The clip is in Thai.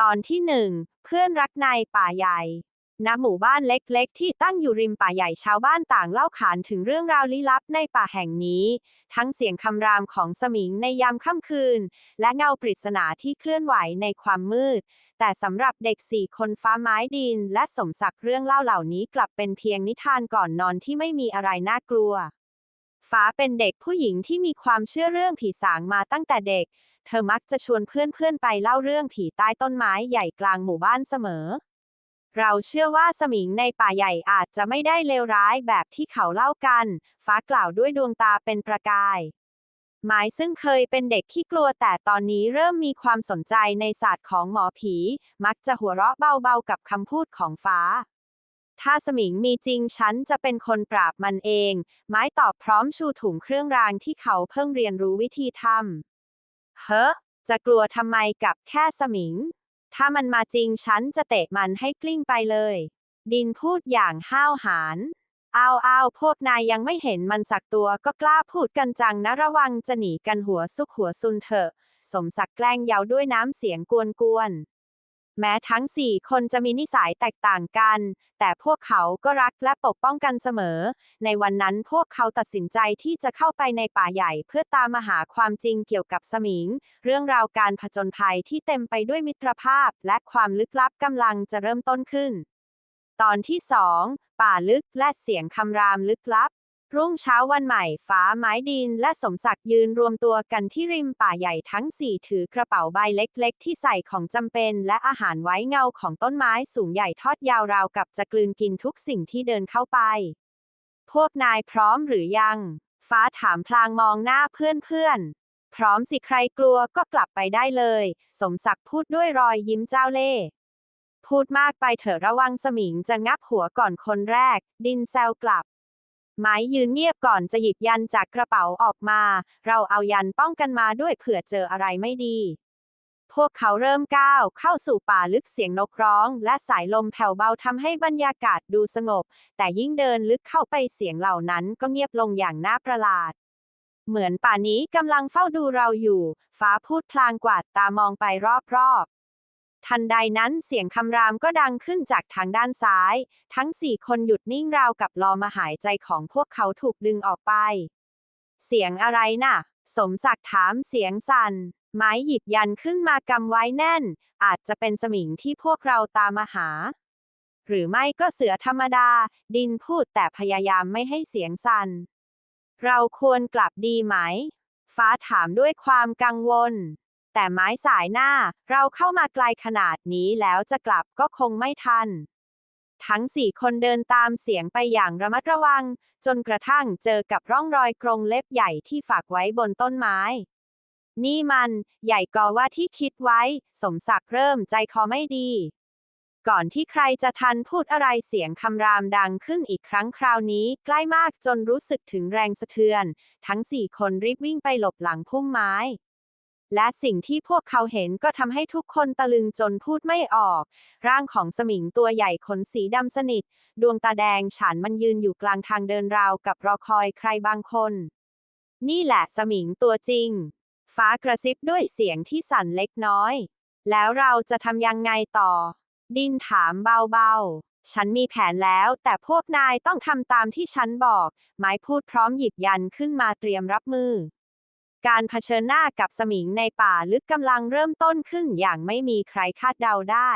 ตอนที่หนึ่งเพื่อนรักในป่าใหญ่ ณ หมู่บ้านเล็กๆ ที่ตั้งอยู่ริมป่าใหญ่ชาวบ้านต่างเล่าขานถึงเรื่องราวลี้ลับในป่าแห่งนี้ ทั้งเสียงคำรามของสมิงในยามค่ำคืน และเงาปริศนาที่เคลื่อนไหวในความมืด แต่สำหรับเด็กสี่คนฟ้าไม้ดิน และสมศักดิ์เรื่องเล่าเหล่านี้กลับเป็นเพียงนิทานก่อนนอนที่ไม่มีอะไรน่ากลัว ฟ้าเป็นเด็กผู้หญิงที่มีความเชื่อเรื่องผีสางมาตั้งแต่เด็ก เธอมักจะชวนเพื่อนๆไปเล่าเรื่องผีใต้ต้นไม้ใหญ่กลางหมู่บ้านเสมอ เราเชื่อว่าสมิงในป่าใหญ่อาจจะไม่ได้เลวร้ายแบบที่เขาเล่ากัน ฟ้ากล่าวด้วยดวงตาเป็นประกายหมายซึ่งเคยเป็นเด็กที่กลัวแต่ตอนนี้เริ่มมีความสนใจในศาสตร์ของหมอผี มักจะหัวเราะเบาๆกับคำพูดของฟ้า ถ้าสมิงมีจริงฉันจะเป็นคนปราบมันเอง ไม้ตอบพร้อมชูถุงเครื่องรางที่เขาเพิ่งเรียนรู้วิธีทำ เฮ้อจะกลัวทำไมกับแค่สมิง ถ้ามันมาจริงฉันจะเตะมันให้กลิ้งไปเลย ดินพูดอย่างห้าวหาญอ้าวอ้าพวกนายยังไม่เห็นมันสักตัวก็กล้าพูดกันจังนะระวังจะหนีกันหัวซุกหัวซุนเถอะ สมศักดิ์แกล้งเย้าด้วยน้ำเสียงกวนๆ แม้ทั้งสี่คนจะมีนิสัยแตกต่างกัน แต่พวกเขาก็รักและปกป้องกันเสมอ ในวันนั้นพวกเขาตัดสินใจที่จะเข้าไปในป่าใหญ่เพื่อตามมาหาความจริงเกี่ยวกับสมิง เรื่องราวการผจญภัยที่เต็มไปด้วยมิตรภาพ และความลึกลับกำลังจะเริ่มต้นขึ้น ตอนที่สองป่าลึกและเสียงคำรามลึกลับ รุ่งเช้าวันใหม่ ฟ้าไม้ดินและสมศักดิ์ยืนรวมตัวกันที่ริมป่าใหญ่ทั้งสี่ถือกระเป๋าใบเล็กๆ ที่ใส่ของจำเป็นและอาหารไว้เงาของต้นไม้สูงใหญ่ทอดยาวราวกับจะกลืนกินทุกสิ่งที่เดินเข้าไป พวกนายพร้อมหรือยัง ฟ้าถามพลางมองหน้าเพื่อนๆ พร้อมสิใครกลัวก็กลับไปได้เลย สมศักดิ์พูดด้วยรอยยิ้มเจ้าเล่ห์พูดมากไปเถอะระวังสมิงจะงับหัวก่อนคนแรก ดินแซวกลับ ไม้ยืนเงียบก่อนจะหยิบยันจากกระเป๋าออกมา เราเอายันป้องกันมาด้วยเผื่อเจออะไรไม่ดี พวกเขาเริ่มก้าวเข้าสู่ป่าลึกเสียงนกร้อง และสายลมแผ่วเบาทำให้บรรยากาศดูสงบ แต่ยิ่งเดินลึกเข้าไปเสียงเหล่านั้นก็เงียบลงอย่างน่าประหลาด เหมือนป่านี้กำลังเฝ้าดูเราอยู่ ฟ้าพูดพลางกวาดตามองไปรอบ ทันใดนั้นเสียงคำรามก็ดังขึ้นจากทางด้านซ้าย ทั้งสี่คนหยุดนิ่งราวกับรอมาหายใจของพวกเขาถูกดึงออกไป เสียงอะไรน่ะ สมศักดิ์ถามเสียงสัน่น ไม้หยิบยันขึ้นมากำไว้แน่น อาจจะเป็นสมิงที่พวกเราตามมาหา หรือไม่ก็เสือธรรมดา ดินพูดแต่พยายามไม่ให้เสียงสัน่น เราควรกลับดีไหม ฟ้าถามด้วยความกังวล แต่ไม้สายหน้า เราเข้ามาไกลขนาดนี้แล้วจะกลับก็คงไม่ทัน ทั้งสี่คนเดินตามเสียงไปอย่างระมัดระวัง จนกระทั่งเจอกับร่องรอยกรงเล็บใหญ่ที่ฝากไว้บนต้นไม้ นี่มัน ใหญ่กว่าว่าที่คิดไว้ สมศักดิ์เริ่มใจคอไม่ดี ก่อนที่ใครจะทันพูดอะไรเสียงคำรามดังขึ้นอีกครั้งคราวนี้ ใกล้มากจนรู้สึกถึงแรงสะเทือน ทั้งสี่คนรีบวิ่งไปหลบหลังพุ่มไม้ และสิ่งที่พวกเขาเห็นก็ทำให้ทุกคนตะลึงจนพูดไม่ออก ร่างของสมิงตัวใหญ่ขนสีดำสนิท ดวงตาแดงฉานมันยืนอยู่กลางทางเดินราวกับรอคอยใครบางคน นี่แหละสมิงตัวจริง ฟ้ากระซิบด้วยเสียงที่สั่นเล็กน้อย แล้วเราจะทำยังไงต่อ ดินถามเบาๆ ฉันมีแผนแล้วแต่พวกนายต้องทำตามที่ฉันบอก ไม้พูดพร้อมหยิบยันขึ้นมาเตรียมรับมือ การเผชิญหน้ากับสมิงในป่าลึกกำลังเริ่มต้นขึ้นอย่างไม่มีใครคาดเดาได้